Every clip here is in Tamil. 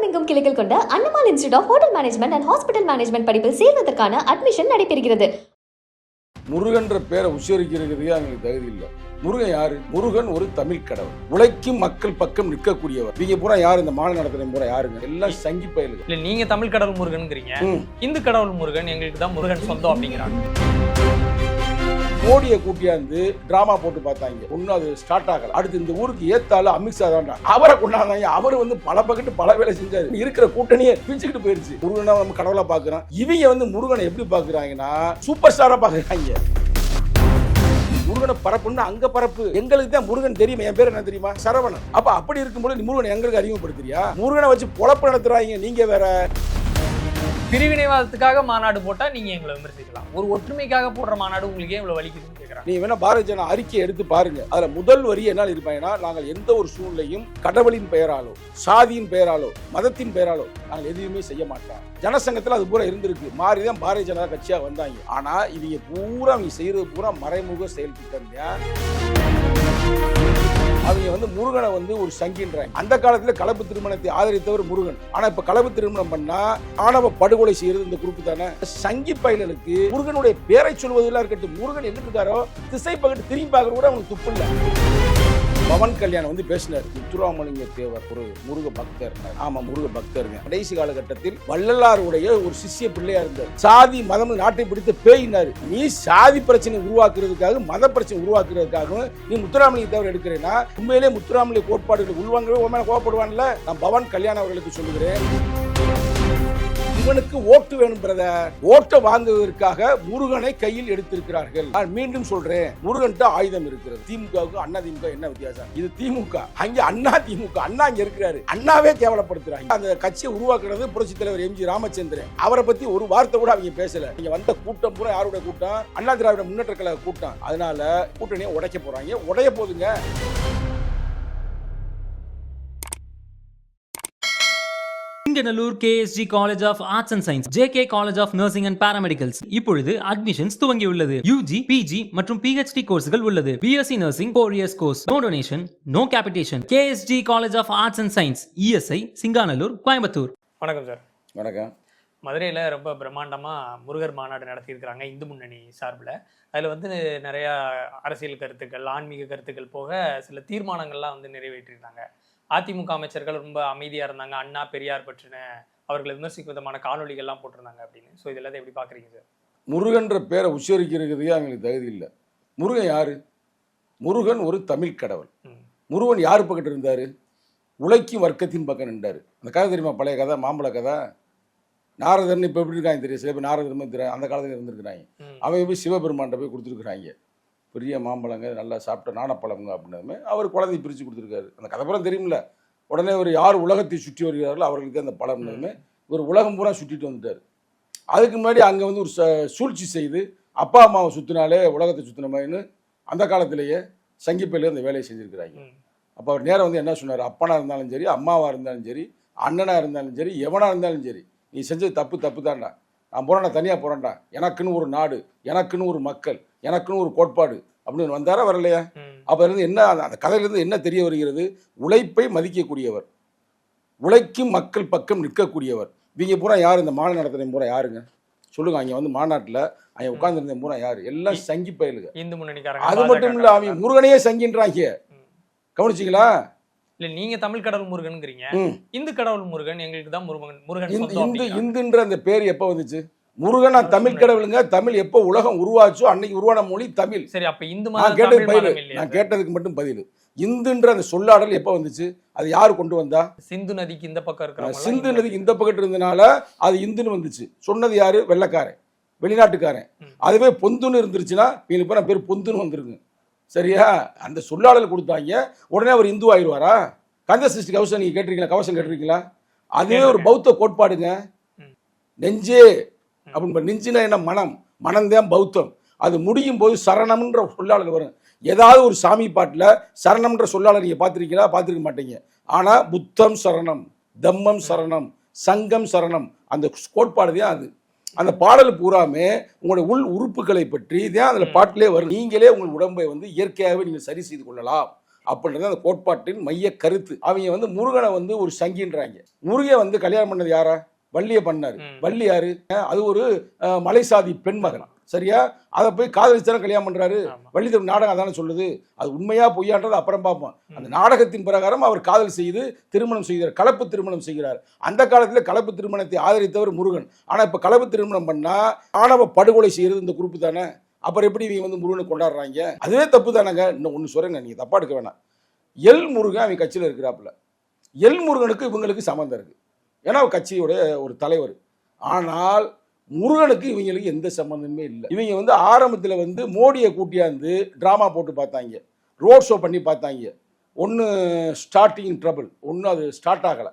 தமிழகம் எங்கும் கிளைகள் கொண்ட Annamal institute of hotel management and hospital management படிப்பில் சேர்வதற்கான அட்மிஷன் நடைபெறுகிறது. முருகன்ற பேரை உச்சரிக்கிறதுக்கே அவங்களுக்கு தகுதி இல்லை. முருகன் யாரு? முருகன் ஒரு தமிழ் கடவுள். உழைக்கும் மக்கள் பக்கம் நிற்கக்கூடியவர். நீங்க பூரா யாரு? இந்த மாநில நடத்துற பூரா யாருங்க? எல்லாம் சங்கி பயலுங்க. இல்ல நீங்க தமிழ் கடவுள் முருகன்ங்கிறீங்க. இந்து கடவுள் முருகன் எங்களுக்கு தான் முருகன் சொந்தம் அப்படிங்கிறாங்க. மோடியை கூட்டியாந்து டிராமா போட்டு பார்த்தாங்க. ஒன்றும் அது ஸ்டார்ட் ஆகல. அடுத்து இந்த ஊருக்கு ஏத்தாலும் அமித்ஷா தான் அவரை கொண்டாந்தாங்க அவர் வந்து பல பக்கத்து பல வேலை செஞ்சாரு. இருக்கிற கூட்டணியே பிரிச்சுக்கிட்டு போயிருச்சு முருகனை நம்ம கடவுளா பாக்குறோம் இவங்க வந்து முருகனை எப்படி பாக்குறாங்கன்னா சூப்பர் ஸ்டாரா பாக்குறாங்க முருகனை பரப்புன்னா அங்க பரப்பு. எங்களுக்கு தான் முருகன் தெரியும்? என் பேர் என்ன தெரியுமா? சரவணன். அப்ப அப்படி இருக்கும்போது முருகன் முருகனை எங்களுக்கு அறிமுகப்படுத்துறியா? முருகனை வச்சு பொழப்பு நடத்துறாங்க. நீங்க வேற. பிரிவினைவாதத்துக்காக மாநாடு போட்டா நீங்க எங்களை விமர்சிக்கலாம். ஒரு ஒற்றுமைக்காக போடுற மாநாடு உங்களுக்கு ஏன் இவ்வளவு வலிக்குதுன்னு கேக்குறாங்க? நீ வேணா பாரதிய ஜன அறிக்கையை எடுத்து பாருங்க. அதுல முதல் வரி என்ன இருப்பாங்கன்னா நாங்கள் எந்த ஒரு சூழ்நிலையும் கடவுளின் பெயராலோ சாதியின் பெயராலோ மதத்தின் பெயராலோ நாங்கள் எதுவுமே செய்ய மாட்டோம். ஜனசங்கத்தில் அது பூரா இருந்திருக்கு. மாறி தான் பாரதிய ஜனதா கட்சியாக வந்தாங்க. ஆனால் இவங்க பூரா அவங்க செய்கிறது பூரா மறைமுக செயல் திட்டம் அவங்க வந்து முருகனை வந்து ஒரு சங்கின்றாங்க அந்த காலத்துல கலப்பு திருமணத்தை ஆதரித்தவர் முருகன். ஆனா இப்ப கலப்பு திருமணம் பண்ணா ஆணவ படுகொலை செய்யறது இந்த குரூப் தானே? சங்கி பயலுக்கு முருகனுடைய பேரை சொல்வதெல்லாம் இருக்கட்டும். முருகன் எங்க இருக்காரோ திசை பக்கத்து திரும்பி பார்க்கறது கூட அவனுக்கு துப்பு இல்லை. பவன் கல்யாணம் வந்து பேசினார். முத்துராமலிங்க தேவர் ஒரு முருக பக்தர். ஆமா முருக பக்தருங்க. கடைசி காலகட்டத்தில் வள்ளலாருடைய ஒரு சிஷ்ய பிள்ளையா இருந்தார். சாதி மதம் நாட்டை பிடித்து பேயினாரு. நீ சாதி பிரச்சனை உருவாக்குறதுக்காக மத பிரச்சனை உருவாக்குறதுக்காகவும் நீ முத்துராமலிங்க தேவர் எடுக்கிறேன்னா உண்மையிலே முத்துராமலிங்க கோட்பாடுகள் உள்வாங்கவே உண்மையான கோவப்படுவான்ல? நான் பவன் கல்யாணம் அவர்களுக்கு சொல்லுகிறேன். இவனுக்கு ஓட்டு வேணும் பிரதர் ஓட்டை வாங்குவதற்காக முருகனை கையில் எடுத்திருக்கிறார்கள். நான் மீண்டும் சொல்றேன் முருகன் ஆயுதம் இருக்கிறது. திமுகவுக்கு அண்ணா திமுக என்ன வித்தியாசம்? இது திமுக. அங்க அண்ணா திமுக. அண்ணா இங்க இருக்கிறாரு. அண்ணாவே கேவலப்படுத்துறாங்க. அந்த கட்சியை உருவாக்குறது புரட்சி தலைவர் எம்ஜி ராமச்சந்திரன். அவரை பத்தி ஒரு வார்த்தை கூட அவங்க பேசல. நீங்க வந்த கூட்டம் பூரா யாருடைய கூட்டம்? அண்ணா திராவிட முன்னேற்ற கழக கூட்டம். அதனால கூட்டணியை உடைக்க போறாங்க. உடைய போதுங்க. Singanallur KSG college of arts and science JK college of nursing and paramedicals இப்பொழுது அட்மிஷன்ஸ் துவங்கியுள்ளது. யூஜி பிஜி மற்றும் பிஹெச்டி கோர்ஸ்கள் உள்ளது. BSc nursing four years course no donation no capitation KSG college of arts and science ESI Singanallur Coimbatore வணக்கம் சார் வணக்கம். மதுரையில் ரொம்ப பிரம்மாண்டமாக முருகர் மாநாடு நடத்தியிருக்கிறாங்க இந்து முன்னணி சார்பில். அதில் வந்து நிறையா அரசியல் கருத்துக்கள் ஆன்மீக கருத்துக்கள் போக சில தீர்மானங்கள்லாம் வந்து நிறைவேற்றியிருந்தாங்க அதிமுக அமைச்சர்கள் ரொம்ப அமைதியாக இருந்தாங்க. அண்ணா பெரியார் பற்றின அவர்களை விமர்சிக்கும் விதமான காணொலிகள்லாம் போட்டிருந்தாங்க அப்படின்னு. ஸோ இதெல்லாம் எப்படி பார்க்குறீங்க சார் முருகன்ற பேரை உச்சரிக்கிறதுக்கே அவங்களுக்கு தகுதி இல்லை. முருகன் யாரு? முருகன் ஒரு தமிழ் கடவுள். முருகன் யார் பக்கத்து இருந்தாரு? உழைக்கும் வர்க்கத்தின் பக்கம் நின்றாரு. அந்த கதை தெரியுமா? பழைய கதை மாம்பழ கதை? நாரதர்னு இப்போ எப்படி இருக்காங்க தெரியும் சில பேர் மாதிரி தெரியும் அந்த காலத்துல இருந்திருக்கிறாங்க. அவங்க போய் சிவபெருமான்ட்ட போய் கொடுத்துருக்குறாங்க. பெரிய மாம்பழங்க நல்லா சாப்பிட்ட நாணப்பழங்க அப்படின்னதுமே அவர் குழந்தை பிரித்து கொடுத்துருக்காரு. அந்த கதை பூரா தெரியுமில்ல உடனே ஒரு யார் உலகத்தை சுற்றி வருகிறார்களோ அவர்களுக்கு அந்த பழம்னதுமே ஒரு உலகம் பூரா சுற்றிட்டு வந்துட்டார். அதுக்கு முன்னாடி அங்கே வந்து ஒரு ச- சூழ்ச்சி செய்து அப்பா அம்மாவை சுற்றினாலே உலகத்தை சுற்றின மாதிரின்னு அந்த காலத்திலேயே சங்கிப்பையில அந்த வேலையை செஞ்சுருக்கிறாங்க. அப்போ அவர் நேரம் வந்து என்ன சொன்னார்? அப்பனா இருந்தாலும் சரி அம்மாவாக இருந்தாலும் சரி அண்ணனாக இருந்தாலும் சரி எவனாக இருந்தாலும் சரி நீ செஞ்சது தப்பு தப்பு தான்டா. நான் போகிறேன்டா தனியாக போகிறேன்டா எனக்குன்னு ஒரு நாடு எனக்குன்னு ஒரு மக்கள் எனக்குன்னு ஒரு கோட்பாடு அப்படின்னு வந்தாரா வரலையா. அப்போ இருந்து என்ன அந்த- கதையிலிருந்து என்ன தெரிய வருகிறது? உழைப்பை மதிக்கக்கூடியவர். உழைக்கும் மக்கள் பக்கம் நிற்கக்கூடியவர். இவங்க பூரா யார்? இந்த மாநில நடத்துகிற பூரா யாருங்க? சொல்லுங்க அங்கே வந்து மாநாட்டில் அங்கே உட்கார்ந்துருந்த பூரா யார்? எல்லாம் சங்கி பயலுங்க. அது மட்டும் இல்லை அவங்க முருகனையே சங்கின்றாங்க. கவனிச்சிங்களா? இல்ல நீங்க தமிழ் கடவுள் முருகன்ங்கிறீங்க. இந்து கடவுள் முருகன் எங்களுக்கு தான் முருகன் முருகன் இந்து. இந்துன்ற அந்த பேர் எப்போ வந்துச்சு? முருகனா தமிழ் கடவுளுங்க? தமிழ் எப்போ உலகம் உருவாச்சோ அன்னைக்கு உருவான மொழி தமிழ். சரி அப்ப இந்து நான் கேட்டது பதில். நான்? கேட்டதுக்கு மட்டும் பதில். இந்துன்ற அந்த சொல்லாடல் எப்போ வந்துச்சு? அது யார் கொண்டு வந்தா? சிந்து நதிக்கு இந்த பக்கம் இருக்கிறவங்க சிந்து நதிக்கு இந்த பக்கத்து இருந்தனால அது இந்துன்னு வந்துச்சு. சொன்னது யாரு? வெள்ளைக்காரன். வெளிநாட்டுக்காரன். அதுவே பொந்துன்னு இருந்துருச்சுன்னா இவங்களுக்கு பேர் பொந்துன்னு வந்துருங்க சரியா? அந்த சொல்லாடல் கொடுத்தாங்க. உடனே அவர் இந்து ஆயிடுவாரா கந்த சிருஷ்டி கவசம் நீங்க கேட்டிருக்கீங்களா? கவசம் கேட்டிருக்கீங்களா? அதுவே ஒரு பௌத்த கோட்பாடுங்க. நெஞ்சே அப்படின்னு நெஞ்சினா என்ன? மனம். மனம்தான் பௌத்தம். அது முடியும் போது சரணம்ன்ற சொல்லாடல் வரும். ஏதாவது ஒரு சாமி பாட்டில் சரணம்ன்ற சொல்லாடல் நீங்கள் பார்த்துருக்கீங்களா? பார்த்துருக்க மாட்டீங்க. ஆனால் புத்தம் சரணம் தம்மம் சரணம் சங்கம் சரணம் அந்த கோட்பாடு தான் அது. அந்த பாடல் பூராமே உங்களுடைய உள் உறுப்புகளை பற்றி தான் அதில் பாட்டிலே வரும். நீங்களே உங்கள் உடம்பை வந்து இயற்கையாகவே நீங்கள் சரி செய்து கொள்ளலாம். அப்படின்றது அந்த கோட்பாட்டின் மைய கருத்து. அவங்க வந்து முருகனை வந்து ஒரு சங்கின்றாங்க. முருகை வந்து கல்யாணம் பண்ணது யாரா? வள்ளியை பண்ணாரு. வள்ளி யாரு? அது ஒரு மலைசாதி பெண் மகன். சரியா? அதை போய் காதலிச்சான கல்யாணம் பண்றாரு. வள்ளி தேவி நாடகம் அதானே சொல்லுது. அது உண்மையா பொய்யான்றது அப்புறம் பார்ப்போம். அந்த நாடகத்தின் பிரகாரம் அவர் காதல் செய்து திருமணம் செய்கிறார். கலப்பு திருமணம் செய்கிறார். அந்த காலத்தில் கலப்பு திருமணத்தை ஆதரித்தவர் முருகன். ஆனா இப்ப கலப்பு திருமணம் பண்ணா ஆணவ படுகொலை செய்யறது இந்த குரூப் தானே? அப்புறம் எப்படி இவங்க வந்து முருகனை கொண்டாடுறாங்க? அதுவே தப்பு தானேங்க இன்னும் ஒன்று சொல்கிறேங்க நீங்கள் தப்பா எடுக்க வேணாம். எல் முருகன் அவங்க கட்சியில் இருக்கிறாப்புல. எல் முருகனுக்கு இவங்களுக்கு சம்மந்தம் இருக்குது ஏன்னா அவர் ஒரு தலைவர். ஆனால் முருகனுக்கு இவங்களுக்கு எந்த சம்மந்தமே இல்லை. இவங்க வந்து ஆரம்பத்தில் வந்து மோடியை கூட்டியாந்து ட்ராமா போட்டு பார்த்தாங்க. ரோட் ஷோ பண்ணி பார்த்தாங்க. ஒன்று ஸ்டார்டிங் ட்ரபிள் ஒன்றும் அது ஸ்டார்ட் ஆகலை.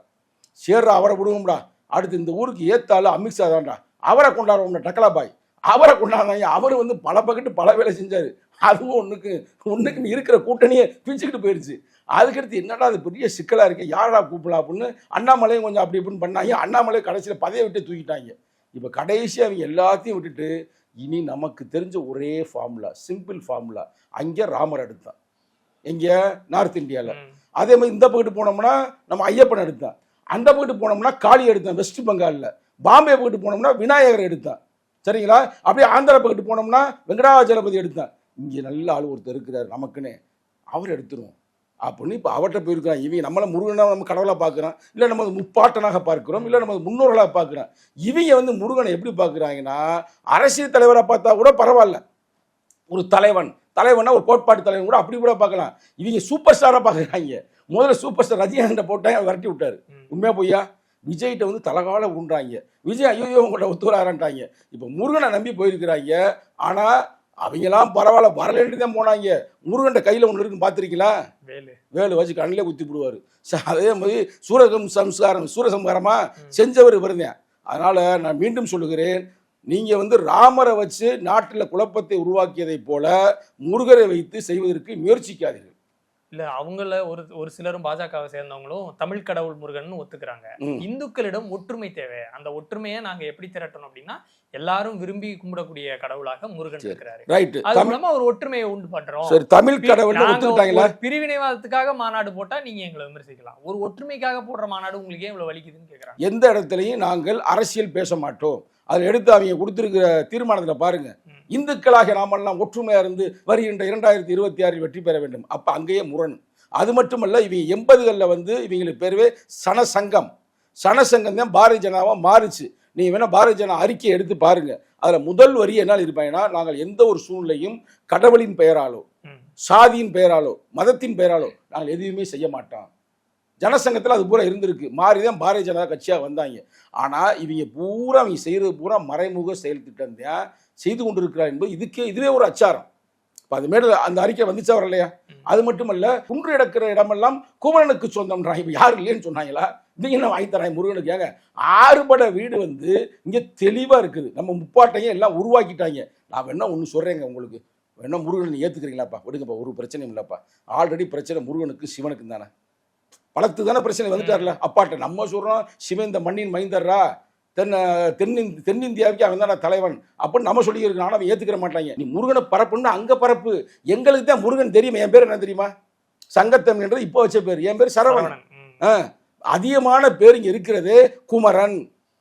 சேர்றா அவரை விடுவோம்டா. அடுத்து இந்த ஊருக்கு ஏத்தாலும் அமித்ஷா தான்டா. அவரை கொண்டாடுவோம்டா டக்கலா பாய் அவரை கொண்டாடுறாங்க அவர் வந்து பல பக்கத்து பல வேலை செஞ்சார். அதுவும் ஒன்றுக்கு ஒன்றுக்கு இருக்கிற கூட்டணியே பிச்சுக்கிட்டு போயிடுச்சு அதுக்கடுத்து என்னடா அது பெரிய சிக்கலாக இருக்கு யாரா கூப்பிடலாம் அப்படின்னு அண்ணாமலையும் கொஞ்சம் அப்படி இப்படின்னு பண்ணாங்க. அண்ணாமலை கடைசியில் பதவியை விட்டு தூக்கிட்டாங்க. இப்போ கடைசி அவங்க எல்லாத்தையும் விட்டுட்டு இனி நமக்கு தெரிஞ்ச ஒரே ஃபார்முலா சிம்பிள் ஃபார்முலா அங்கே ராமர் எடுத்தான் எங்கே? நார்த் இந்தியாவில். அதே மாதிரி இந்த பக்கத்து போனோம்னா நம்ம ஐயப்பன் எடுத்தான் அந்த பக்கத்து போனோம்னா காளி எடுத்தான் வெஸ்ட் பெங்காலில் பாம்பே பக்கத்து போனோம்னா விநாயகர் எடுத்தான் சரிங்களா? அப்படியே ஆந்திரா பக்கத்து போனோம்னா வெங்கடாஜலபதி எடுத்தான் இங்கே நல்ல ஆள் ஒருத்தர் இருக்கிறார் நமக்குன்னு. அவர் எடுத்துருவோம். அப்படின்னு இப்போ அவர்கிட்ட போயிருக்கிறான். இவங்க நம்மளை முருகனாக நம்ம கடவுளாக பார்க்குறோம் இல்லை நம்ம முப்பாட்டனாக பார்க்கிறோம். இல்லை நம்ம முன்னோர்களாக பார்க்குறோம் இவங்க வந்து முருகனை எப்படி பார்க்குறாங்கன்னா அரசியல் தலைவராக பார்த்தா கூட பரவாயில்ல. ஒரு தலைவன். தலைவனா ஒரு கோட்பாட்டு தலைவன் கூட அப்படி கூட பார்க்கலாம். இவங்க சூப்பர் ஸ்டாராக பார்க்குறாங்க. முதல்ல சூப்பர் ஸ்டார் ரஜினிகாந்தை அவர் விரட்டி விட்டாரு. ம். உண்மையா பொய்யா? விஜய்கிட்ட வந்து தலகால உண்டாங்க விஜய் ஐயோ உங்கள்கிட்ட ஒத்து வரான்ட்டாங்க இப்போ முருகனை நம்பி போயிருக்கிறாங்க. ஆனால் அவங்கெல்லாம் பரவாயில்ல வரலன்ட்டு தான் போனாங்க. முருகன்ட்ட கையில் ஒன்று இருக்குன்னு பார்த்துருக்கீங்களா வேலு. வேலு வச்சு கண்ணிலே குத்தி விடுவார் அதே மாதிரி சூரகம் சம்ஸ்காரம் சூரசம்காரமா செஞ்சவர் இவர்தான் அதனால நான் மீண்டும் சொல்லுகிறேன் நீங்க வந்து ராமரை வச்சு நாட்டில் குழப்பத்தை உருவாக்கியதைப் போல முருகரை வைத்து செய்வதற்கு முயற்சிக்காதீர்கள். இல்ல அவங்கள ஒரு ஒரு சிலரும் பாஜகவை சேர்ந்தவங்களும் தமிழ் கடவுள் முருகன் ஒத்துக்கிறாங்க. இந்துக்களிடம் ஒற்றுமை தேவை. அந்த ஒற்றுமையை நாங்க எப்படி திரட்டணும் அப்படின்னா எல்லாரும் விரும்பி கும்பிடக்கூடிய கடவுளாக முருகன். இருக்கிறாரு. அது மூலமா ஒரு ஒற்றுமையை உண்டு பண்றோம். சரி தமிழ் ஒரு பிரிவினைவாதத்துக்காக மாநாடு போட்டா நீங்க எங்களை விமர்சிக்கலாம். ஒரு ஒற்றுமைக்காக போடுற மாநாடு உங்களுக்கு ஏன் இவ்வளவு வலிக்குதுன்னு கேக்குறாங்க. எந்த இடத்துலையும் நாங்கள் அரசியல் பேச மாட்டோம். அதில் எடுத்து அவங்க கொடுத்திருக்கிற தீர்மானத்தில் பாருங்க. ம். இந்துக்களாக நாமெல்லாம் ஒற்றுமையா இருந்து வருகின்ற இரண்டாயிரத்தி இருபத்தி ஆறில் வெற்றி பெற வேண்டும். அப்ப அங்கேயே முரண். அது மட்டுமல்ல இவங்க எண்பதுகளில் வந்து இவங்களுக்கு பேருவே சனசங்கம். சனசங்கம் தான் பாரதிய ஜனதாவா மாறுச்சு. நீங்க வேணா பாரதிய ஜனதா அறிக்கையை எடுத்து பாருங்க. அதுல முதல் வரி என்ன இருப்பாங்கன்னா நாங்கள் எந்த ஒரு சூழ்நிலையும் கடவுளின் பெயராலோ. சாதியின் பெயராலோ மதத்தின் பெயராலோ நாங்கள் எதுவுமே செய்ய மாட்டோம். ஜனசங்கத்தில் அது பூரா இருந்திருக்கு. மாறி தான் பாரதிய ஜனதா கட்சியாக வந்தாங்க. ஆனால் இவங்க பூரா அவங்க செய்கிறது பூரா மறைமுக செயல் திட்டம் தான். செய்து கொண்டிருக்கிறார் என்பது இதுக்கே இதுவே ஒரு அச்சாரம். இப்போ அது மேல அந்த அறிக்கை வந்துச்சா வரலையா? அது மட்டுமல்ல குன்று இடக்கிற இடமெல்லாம் குமரனுக்கு சொந்தம்ன்றாங்க இப்போ யாரும் இல்லைன்னு சொன்னாங்களா? இவங்க என்ன வாங்கி முருகனுக்கு ஏங்க ஆறுபட வீடு வந்து இங்கே தெளிவாக இருக்குது. நம்ம முப்பாட்டையும் எல்லாம் உருவாக்கிட்டாங்க. நான் வேணா ஒன்று சொல்கிறேங்க உங்களுக்கு. வேணா முருகனை ஏற்றுக்கிறீங்களாப்பா விடுங்கப்பா ஒரு பிரச்சனையும் இல்லைப்பா. ஆல்ரெடி பிரச்சனை முருகனுக்கு சிவனுக்கு தானே பலத்து தானே பிரச்சனை வந்துட்டார்ல? அப்பாட்ட நம்ம சொல்கிறோம் சிவன் இந்த மண்ணின் மைந்தர்ரா தென் தென்னிந் தென்னிந்தியாவுக்கு அவன் தான் தலைவன். அப்படின்னு நம்ம சொல்லியிருக்கோம் ஆனால் அவன் ஏற்றுக்கிற மாட்டாங்க. நீ முருகனை பரப்புன்னா அங்கே பரப்பு. எங்களுக்கு தான் முருகன் தெரியுமா. என் பேர் என்ன தெரியுமா? சங்கத்தமிழ்ன்றது இப்போ வச்ச பேர். என் பேர் சரவணன். ஆ, அதிகமான பேர் இங்கே இருக்கிறது குமரன்.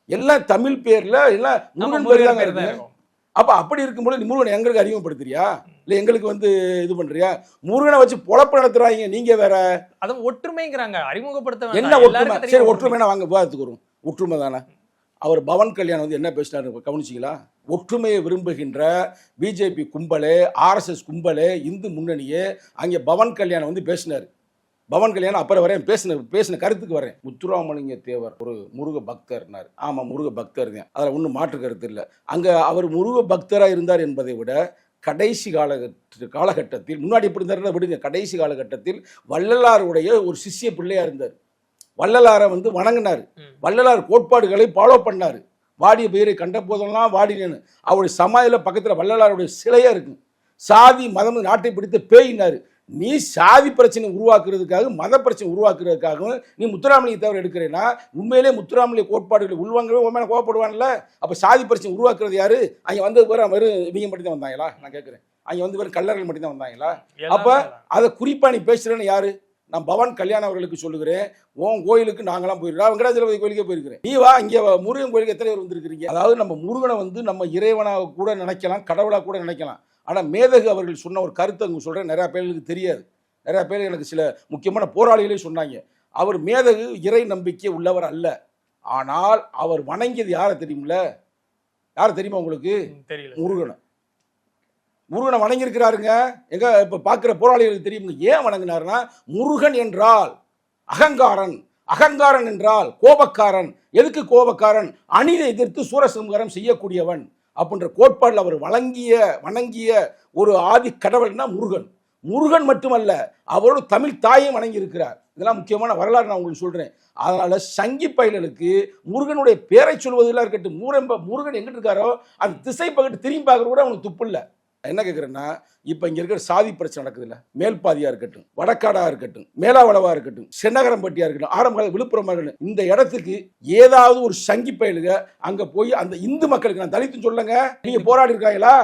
எல்லாம் தமிழ் பேர்ல எல்லாம் முருகன் பேர் தாங்க இருக்கு. அப்ப அப்படி இருக்கும்போது நீ முருகனை எங்களுக்கு அறிமுகப்படுத்துறியா? இல்ல எங்களுக்கு வந்து இது பண்றியா? முருகனை வச்சு பொழப்பு நடத்துறாங்க. நீங்க வேற. அதுவும் ஒற்றுமைங்கிறாங்க. அறிமுகப்படுத்த. என்ன ஒற்றுமை? சரி ஒற்றுமைனா வாங்க விவாதத்துக்கு வரும். ஒற்றுமை தானே? அவர் பவன் கல்யாண் வந்து என்ன பேசினாரு கவனிச்சிங்களா? ஒற்றுமையை விரும்புகின்ற பிஜேபி கும்பலே ஆர்எஸ்எஸ் கும்பலே இந்து முன்னணியே அங்கே பவன் கல்யாணம் வந்து பேசினார். பவன் கல்யாணம் அப்புறம் வரேன் பேசின பேசின கருத்துக்கு வரேன். முத்துராமலிங்க தேவர் ஒரு முருக பக்தர்னார். ஆமாம் முருக பக்தர் தான். அதில் ஒன்றும் மாற்று கருத்து இல்லை. அங்கே அவர் முருக பக்தராக இருந்தார் என்பதை விட கடைசி காலகட்ட காலகட்டத்தில் முன்னாடி எப்படி இருந்தார் விடுங்க. கடைசி காலகட்டத்தில் வள்ளலாருடைய ஒரு சிஷ்ய பிள்ளையாக இருந்தார். வள்ளலாரை வந்து வணங்கினார். வள்ளலார் கோட்பாடுகளை ஃபாலோ பண்ணார். வாடிய பெயரை கண்ட போதெல்லாம் வாடினேன்னு அவருடைய சமாதியில் பக்கத்தில் வள்ளலாருடைய சிலையா இருக்கு. சாதி மதம் நாட்டை பிடித்த பேயினார். நீ சாதி பிரச்சனை உருவாக்குறதுக்காக மத பிரச்சனை உருவாக்குறதுக்காகவும் நீ முத்துராமலிங்க தவிர எடுக்கிறேன்னா உண்மையிலே முத்துராமலிங்க கோட்பாடுகளை உள்வாங்கவே மேலே கோவப்படுவான்ல? அப்போ சாதி பிரச்சனை உருவாக்குறது யாரு? அங்கே வந்தது பிறகு வெறும் இவங்க மட்டும் தான் வந்தாங்களா? நான் கேட்குறேன் அங்க வந்து வெறும் கல்லர்கள் மட்டும்தான் வந்தாங்களா? எல்லாமே அப்ப தான். அதை குறிப்பா நீ பேசுறேன்னு யாரு? நான் பவன் கல்யாணம் அவர்களுக்கு சொல்லுகிறேன் உன் கோயிலுக்கு நாங்களாம் போயிருக்கோம் வெங்கடாஜலபதி கோயிலுக்கே போயிருக்கிறேன். நீ வா இங்க முருகன் கோயிலுக்கு எத்தனை பேர் வந்திருக்கிறீங்க? அதாவது நம்ம முருகனை வந்து நம்ம இறைவனாக கூட நினைக்கலாம் கடவுளா கூட நினைக்கலாம். ஆனா மேதகு அவர்கள் சொன்ன ஒரு கருத்தை அங்க சொல்றேன். நிறைய பேர்களுக்கு தெரியாது. நிறைய பேர் எனக்கு சில முக்கியமான போராளிகளே சொன்னாங்க. அவர் மேதகு இறை நம்பிக்கை உள்ளவர் அல்ல. ஆனால் அவர் வணங்கியது யாரை தெரியுமில்ல? யாரை தெரியுமா உங்களுக்கு? முருகனை. முருகனை வணங்கியிருக்கிறாருங்க. எங்க இப்போ பார்க்குற போராளிகளுக்கு தெரியும் ஏன் வணங்கினாருன்னா முருகன் என்றால் அகங்காரன் அகங்காரன் என்றால் கோபக்காரன். எதுக்கு கோபக்காரன்? அணிலை எதிர்த்து சூரசம்ஹாரம் செய்யக்கூடியவன். அப்படின்ற கோட்பாடில் அவர் வழங்கிய வணங்கிய ஒரு ஆதி கடவுள்னா முருகன். முருகன் மட்டுமல்ல அவரோடு தமிழ் தாயும் வணங்கியிருக்கிறார். இதெல்லாம் முக்கியமான வரலாறு நான் உங்களுக்கு சொல்கிறேன் அதனால் சங்கி பயல்களுக்கு முருகனுடைய பேரை சொல்வதெல்லாம் இருக்கட்டும் மூரம்ப முருகன் எங்கிட்டு இருக்காரோ அந்த திசை பகிட்டு திரும்பி பார்க்குற கூட அவனுக்கு துப்பு இல்லை. என்ன கேட்குறேன்னா இப்போ இங்கே இருக்கிற சாதி பிரச்சனை நடக்குதுல்ல. மேல்பாதியாக இருக்கட்டும் வடக்காடாக இருக்கட்டும் மேலாவளவாக இருக்கட்டும் சென்னகரம்பட்டியாக இருக்கட்டும் ஆரம்ப கால விழுப்புரமாக இருக்கட்டும் இந்த இடத்துக்கு ஏதாவது ஒரு சங்கி பயலுக அங்கே போய் அந்த இந்து மக்களுக்கு நான் தலித்துன்னு சொல்லுங்க நீங்கள் போராடி இருக்காங்களா?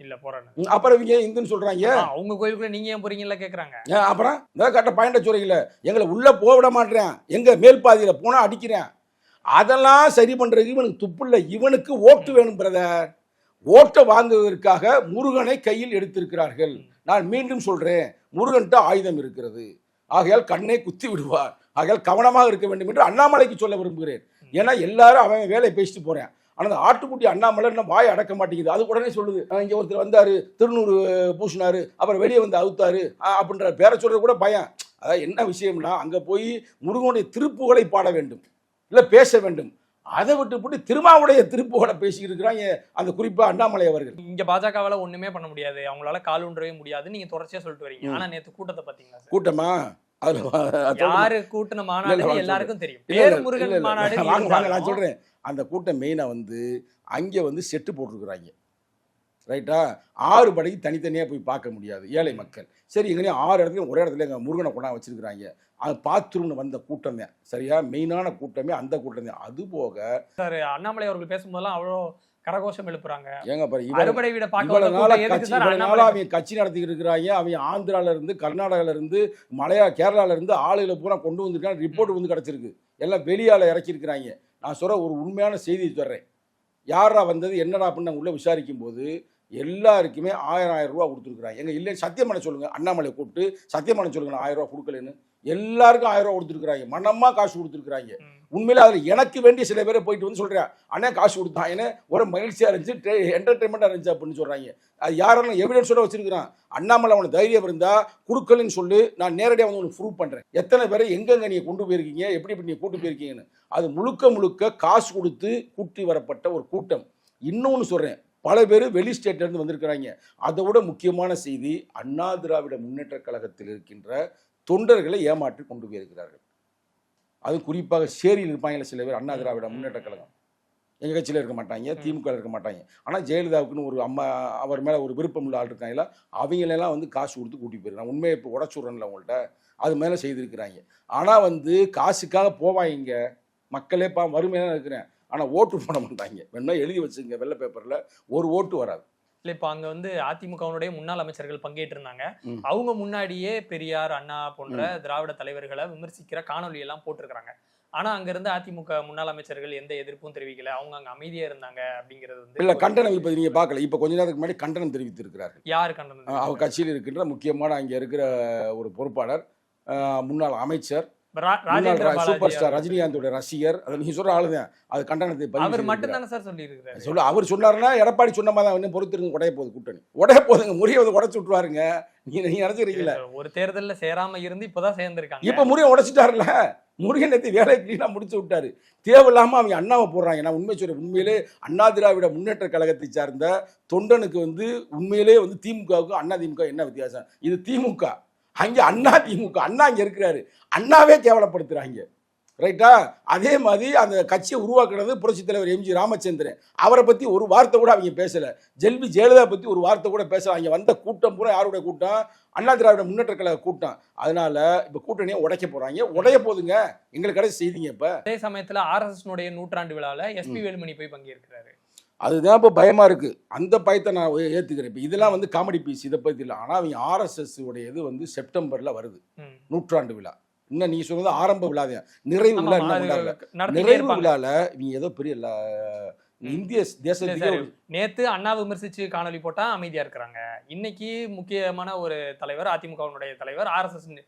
இல்ல போறாங்க அப்புறம் இவங்க இந்துன்னு சொல்கிறாங்க அவங்க கோயிலுக்குள்ள நீங்க ஏன் போறீங்கல்ல கேக்குறாங்க. அப்புறம் இந்த கட்ட பாயிண்ட சொல்றீங்களே எங்களை உள்ள போக விட மாட்டேன் எங்க மேல் பாதியில போனா அடிக்கிறேன். அதெல்லாம் சரி பண்றதுக்கு இவனுக்கு துப்புள்ள இவனுக்கு ஓட்டு வேணும் பிரதர் ஓட்டை வாங்குவதற்காக முருகனை கையில் எடுத்திருக்கிறார்கள். நான் மீண்டும் சொல்றேன் முருகன்ட்ட ஆயுதம் இருக்கிறது. ஆகையால் கண்ணை குத்தி விடுவார். ஆகையால் கவனமாக இருக்க வேண்டும் என்று அண்ணாமலைக்கு சொல்ல விரும்புகிறேன். ஏன்னா எல்லாரும் அவன் வேலையை பேசிட்டு போறேன். ஆனால் அந்த ஆட்டுக்குட்டி அண்ணாமலை இன்னும் வாய் அடக்க மாட்டேங்குது. அது உடனே சொல்லுது இங்கே ஒருத்தர் வந்தார் திருநூறு பூசினார் அப்புறம் வெளியே வந்து அவுத்தாரு. அப்படின்ற பேரை சொல்கிறது கூட பயம். அதாவது என்ன விஷயம்னா அங்கே போய் முருகனுடைய திருப்புகளை பாட வேண்டும். இல்லை பேச வேண்டும். அதை விட்டு போட்டு திருமாவுடைய திருப்புகளை பேசிக்கிட்டு இருக்கிறாங்க அந்த குறிப்பா அண்ணாமலை அவர்கள். இங்க பாஜகவால ஒண்ணுமே பண்ண முடியாது. அவங்களால கால் ஊன்றவே முடியாது. நீங்க தொடர்ச்சியா சொல்லிட்டு வரீங்க. ஆனா நேத்து கூட்டத்தை பாத்தீங்களா சார்? கூட்டமா. யாரு கூட்டின மாநாடு எல்லாருக்கும் தெரியும். முருகன். மாநாடு நான் சொல்றேன். அந்த கூட்டம் மெயினா வந்து அங்கே வந்து செட்டு போட்டிருக்கிறாங்க. ரைட்டா ஆறு படைக்கு தனித்தனியாக போய் பார்க்க முடியாது. ஏழை மக்கள். சரி எங்கேயும் ஆறு இடத்துல ஒரே இடத்துல எங்கள் முருகனை கொண்டா வச்சிருக்கிறாங்க. அது பாத்ரூம்னு வந்த கூட்டம். தான் சரியா? மெயினான கூட்டமே அந்த கூட்டம். தான் அது போக சார் அண்ணாமலை அவர்கள் பேசும்போதெல்லாம் அவ்வளோ கரகோஷம் எழுப்புறாங்க. ஏங்க பாரு அறுபடை வீட நாளா எதுக்கு கட்சி அவங்க நடத்திக்கிட்டு இருக்கிறாங்க. அவங்க ஆந்திரால இருந்து கர்நாடகால இருந்து மலையா கேரளால இருந்து ஆளுகளை பூரா கொண்டு வந்திருக்காங்க. ரிப்போர்ட் வந்து கிடைச்சிருக்கு. எல்லாம் வெளியால இறக்கி இருக்கிறாங்க நான் சொல்ற ஒரு உண்மையான செய்தி சொல்றேன் யாரா வந்தது என்னடா அப்படின்னு உள்ள விசாரிக்கும் போது எல்லாருக்குமே ஆயிரம் ஆயிரம் ரூபா கொடுத்துருக்குறாங்க. எங்க இல்லை சத்தியம் பண்ண சொல்லுங்க. அண்ணாமலை கூப்பிட்டு சத்தியம் பண்ண சொல்லுங்க நான் ஆயிரம் ரூபா கொடுக்கலன்னு. எல்லாருக்கும் ஆயிரம் ரூபா கொடுத்துருக்குறாங்க. மனமா காசு கொடுத்துருக்குறாங்க. உண்மையில அதில் எனக்கு வேண்டிய சில பேரை போயிட்டு வந்து சொல்கிறேன் அண்ணே காசு கொடுத்தான் என்ன? ஒரு மகிழ்ச்சியாக இருந்துச்சு என்டர்டைன்மெண்ட்டாக இருந்துச்சு அப்படின்னு சொல்கிறாங்க அது யாரெல்லாம் எவிடன்ஸோட வச்சிருக்கிறான்? அண்ணாமலை அவனுக்கு தைரியம் இருந்தால் குடுக்கலன்னு சொல்லி நான் நேரடியாக வந்து உனக்கு ப்ரூவ் பண்ணுறேன் எத்தனை பேரை எங்கெங்க நீங்கள் கொண்டு போயிருக்கீங்க? எப்படி எப்படி நீங்கள் கூட்டு போயிருக்கீங்கன்னு. அது முழுக்க முழுக்க காசு கொடுத்து கூட்டி வரப்பட்ட ஒரு கூட்டம். இன்னொன்று சொல்கிறேன் பல பேர் வெளி ஸ்டேட்லேருந்து வந்திருக்கிறாங்க. அதை விட முக்கியமான செய்தி அண்ணா திராவிட முன்னேற்ற கழகத்தில் இருக்கின்ற தொண்டர்களை ஏமாற்றி கொண்டு போயிருக்கிறார்கள். அது குறிப்பாக சேரியில் இருப்பாங்கல்ல சில பேர் அண்ணா திராவிட முன்னேற்ற கழகம். எங்கள் கட்சியில் இருக்க மாட்டாங்க திமுக இருக்க மாட்டாங்க. ஆனால் ஜெயலலிதாவுக்குன்னு ஒரு அம்மா அவர் மேலே ஒரு விருப்பம் உள்ள ஆள் இருக்காங்களா அவங்களெல்லாம் வந்து காசு கொடுத்து கூட்டி போயிருக்காங்க உண்மையை இப்போ உடச்சுடுறேன்ல உங்கள்கிட்ட அது மேலே செய்திருக்கிறாங்க. ஆனால் வந்து காசுக்காக போவாங்க மக்களே பா வறுமையாக இருக்கிறேன். ஆனால் ஓட்டு போட மாட்டாங்க. வேணா எழுதி வச்சுங்க வெள்ளை பேப்பரில் ஒரு ஓட்டு வராது. இல்ல இப்ப அங்க வந்து அதிமுகவுடைய முன்னாள் அமைச்சர்கள் பங்கேற்று இருந்தாங்க ம். அவங்க முன்னாடியே பெரியார் அண்ணா போன்ற திராவிட தலைவர்களை விமர்சிக்கிற காணொலி எல்லாம் போட்டிருக்காங்க ஆனா அங்க இருந்து அதிமுக முன்னாள் அமைச்சர்கள் எந்த எதிர்ப்பும் தெரிவிக்கல. அவங்க அங்க அமைதியா இருந்தாங்க அப்படிங்கிறது வந்து இல்லை கண்டனம் இப்போ நீங்கள் பார்க்கல. இப்போ கொஞ்ச நேரத்துக்கு முன்னாடி கண்டனம் தெரிவித்திருக்கிறார்கள். யாரு கண்டனம் அவர் கட்சியில் இருக்கின்ற முக்கியமான அங்கே இருக்கிற ஒரு பொறுப்பாளர் முன்னாள் அமைச்சர் சூப்பர் ஸ்டார். ரஜினிகாந்தோட ரசிகர். அதை நீங்க சொல்ற ஆளுதான் அது கண்டனத்தை அவர் செய்திருக்கிறார். மட்டும் தானே சார் சொல்ல அவர் சொன்னாருன்னா எடப்பாடி சொன்ன மாதிரி தான் இன்னும் பொறுத்திருந்து உடைய போகுது கூட்டணி. உடைய போதுங்க முறிய வந்து உடச்சு விட்டுருவாருங்க. நீங்க நீங்க நினைச்சிருக்கீங்களா ஒரு தேர்தல்ல சேராம இருந்து இப்பதான் சேர்ந்திருக்காங்க. இப்ப முறிய உடைச்சிட்டாருல முருகன் நேத்து வேலையை கிளீனா முடிச்சு விட்டாரு. தேவையில்லாம அவங்க அண்ணாவை போடுறாங்க. நான் உண்மை சொல்றேன் உண்மையிலே அண்ணா திராவிட முன்னேற்ற கழகத்தை சார்ந்த தொண்டனுக்கு வந்து உண்மையிலே வந்து திமுகவுக்கும் அண்ணா திமுக என்ன வித்தியாசம்? இது திமுக. அங்க அண்ணா திமுக அண்ணா இங்க இருக்கிறாரு. அண்ணாவே கேவலப்படுத்துறாங்க. ரைட்டா அதே மாதிரி அந்த கட்சியை உருவாக்குனது புரட்சித் தலைவர் எம்ஜி ராமச்சந்திரன். அவரை பத்தி ஒரு வார்த்தை கூட அவங்க பேசல. ஜெல்வி ஜெயலலிதா பத்தி ஒரு வார்த்தை கூட பேசல. அங்க வந்த கூட்டம் பூரா யாருடைய கூட்டம்? அண்ணா திராவிட முன்னேற்ற கழக கூட்டம். அதனால இப்ப கூட்டணியை உடைக்க போறாங்க. உடைய போதுங்க. எங்களுக்கு கிடைச்ச செய்திங்க இப்ப. அதே சமயத்துல ஆர்எஸ்எஸ் நூற்றாண்டு விழால எஸ்பி வேலுமணி போய் பங்கேற்கிறாரு. அதுதான் இப்போ பயமா இருக்கு. அந்த பயத்தை நான் ஏ- ஏத்துக்கிறேன். இப்போ இதெல்லாம் வந்து காமெடி பீஸ் இதை பத்தி இல்லை. ஆனால் அவங்க ஆர்எஸ்எஸ் உடைய இது வந்து செப்டம்பர்ல வருது. நூற்றாண்டு விழா. இன்னும் நீ சொன்னது ஆரம்ப விழா தான். நிறைவு விழா நிறைவு. விழால இவங்க ஏதோ பெரிய. இந்திய தேசத்துக்கே நேத்து அண்ணா விமர்சிச்சு காணொலி போட்டா அமைதியா இருக்கிறாங்க. இன்னைக்கு முக்கியமான ஒரு தலைவர் அதிமுகவினுடைய தலைவர் ஆர்எஸ்எஸ்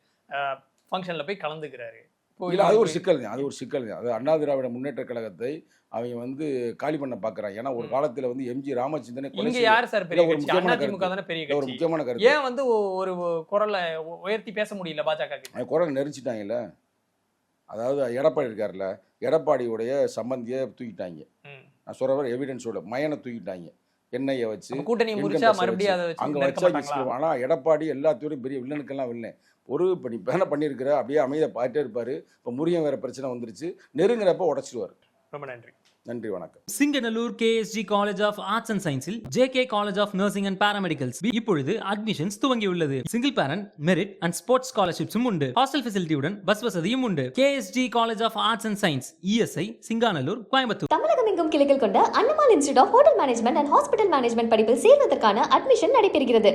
ஃபங்க்ஷன்ல போய் கலந்துக்கிறாரு. இல்ல அது ஒரு இது- சிக்கல் தான் அது ஒரு சிக்கல் தான் அது அண்ணா திராவிட முன்னேற்ற கழகத்தை அவங்க வந்து காலி பண்ண பாக்குறாங்க ஏன்னா ஒரு. காலத்துல வந்து எம்ஜி ராமச்சந்திரனை இங்க யார் சார் பெரிய ஒரு முக்கியமான அதிமுக கருத்து. தானே பெரிய இல்ல, ஒரு கட்சி முக்கியமான கருத்து ஏன் வந்து ஒரு குரலை உயர்த்தி பேச முடியல பாஜக குரல் நெரிச்சிட்டாங்கல்ல அதாவது எடப்பாடி இருக்கார்ல எடப்பாடியுடைய சம்பந்தியை தூக்கிட்டாங்க. நான் சொல்ற எவிடன்ஸோட மயனை தூக்கிட்டாங்க எண்ணெயை வச்சு கூட்டணி tax மறுபடியும். அங்க வச்சு. ஆனா எடப்பாடி எல்லாத்தையும் பெரிய வில்லனுக்கெல்லாம் வில்லன் ஒரு இப்போ நீ பேன பண்ணியிருக்கிற அப்படியே அமைதியை பார்த்துட்டே இருப்பாரு. இப்போ முருகன் வேற பிரச்சனை வந்துருச்சு. நெருங்குறப்ப உடச்சிடுவார். ரொம்ப நன்றி. நன்றி வணக்கம். Singanallur KSG college of arts and சயின்ஸில் JK college of nursing and paramedicals இப்பொழுது அட்மிஷன்ஸ் துவங்கியுள்ளது. Single parent merit and sports ஸ்காலர்ஷிப்ஸும் உண்டு. ஹாஸ்டல் ஃபெசிலிட்டியுடன் பஸ் வசதியும் உண்டு. KSG college of arts and science ESI Singanallur Coimbatore. தமிழகம் எங்கும் கிளைகள் கொண்ட Annamal institute of hotel management and hospital management படிப்பில் சேர்வதற்கான அட்மிஷன் நடைபெறுகிறது.